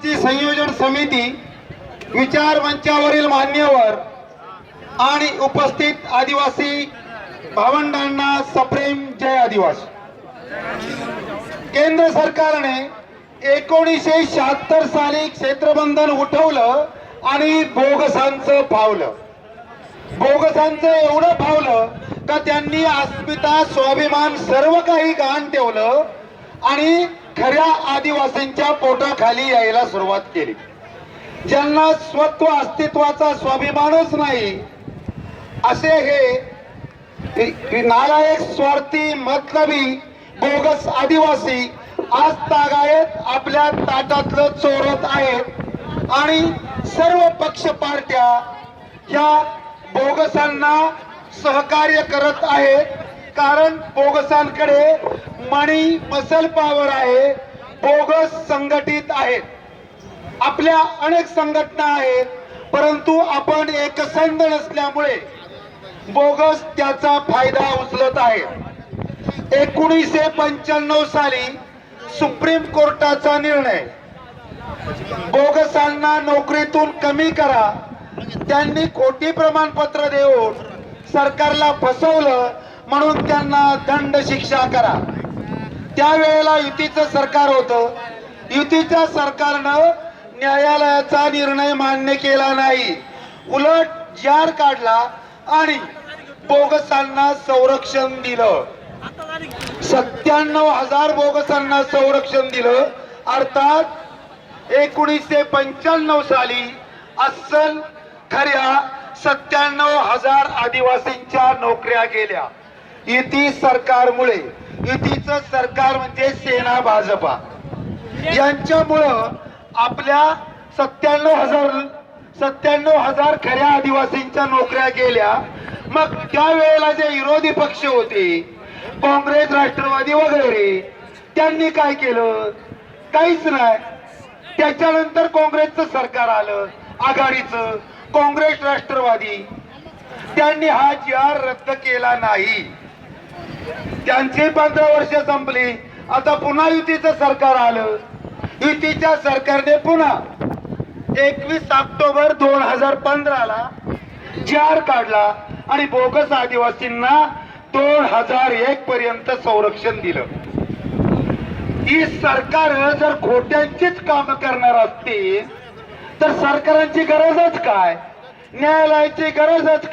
आंदोलनाची संयोजन समिती विचार मंचावरील मान्यवर आणि उपस्थित आदिवासी भावंडांना सप्रेम जय आदिवासी. केंद्र सरकारने एकोणीसशे शहात्तर साली क्षेत्रबंधन उठवलं आणि बोगसांचं पावलं बोगसांचं एवढं पावलं का त्यांनी अस्मिता स्वाभिमान सर्व काही गहाण ठेवलं आणि खऱ्या आदिवासींच्या पोटाखाली यायला सुरुवात केली. ज्यांना स्वत्व अस्तित्वाचा स्वाभिमानच नाही असे हे नालायक स्वार्थी मतलबी बोगस आदिवासी आज तागायत आपल्या ताटातलं चोरत आहेत आणि सर्व पक्ष पार्ट्या ह्या बोगसांना सहकार्य करत आहेत. कारण बोगसांकडे मणी मसल पावर आहे. बोगस संघटित आहेत. आपल्या अनेक संघटना आहेत परंतु आपण एकसंध नसल्यामुळे बोगस त्याचा फायदा उचलत आहे. एकोणीसशे पंच्याण्णव साली सुप्रीम कोर्टाचा निर्णय. बोगसांना नोकरीतून कमी करा. त्यांनी खोटी प्रमाणपत्र देऊन सरकारला फसवलं. म्हणून त्यांना दंड शिक्षा करा. त्यावेळेला युतीचं सरकार होतं. युतीच्या सरकारनं न्यायालयाचा निर्णय मान्य केला नाही. उलट जार काढला आणि बोगसांना संरक्षण दिलं. सत्त्याण्णव हजार बोगसांना संरक्षण दिलं. अर्थात एकोणीसशे पंच्याण्णव साली अस्सल खऱ्या सत्त्याण्णव हजार आदिवासींच्या नोकऱ्या गेल्या. युती सरकारमुळे युतीचं सरकार म्हणजे सेना भाजपा. यांच्यामुळं आपल्या सत्त्याण्णव हजार सत्त्याण्णव हजार खऱ्या आदिवासींच्या नोकऱ्या गेल्या. मग त्यावेळेला जे विरोधी पक्ष होते काँग्रेस राष्ट्रवादी वगैरे त्यांनी काय केलं? काहीच नाही. त्याच्यानंतर काँग्रेसचं सरकार आलं आघाडीचं. काँग्रेस राष्ट्रवादी. त्यांनी हा जी आर रद्द केला नाही. त्यांची पंधरा वर्ष संपली. आता पुन्हा युतीचं सरकार आलं. युतीच्या सरकारने पुन्हा एकवीस ऑक्टोबर दोन हजार पंधराला जार काढला आणि बोगस आदिवासींना दोन हजार एक पर्यंत संरक्षण दिलं. ही सरकार जर खोट्यांचीच काम करणार असतील तर सरकारांची गरजच काय? न्यायालयाची गरजच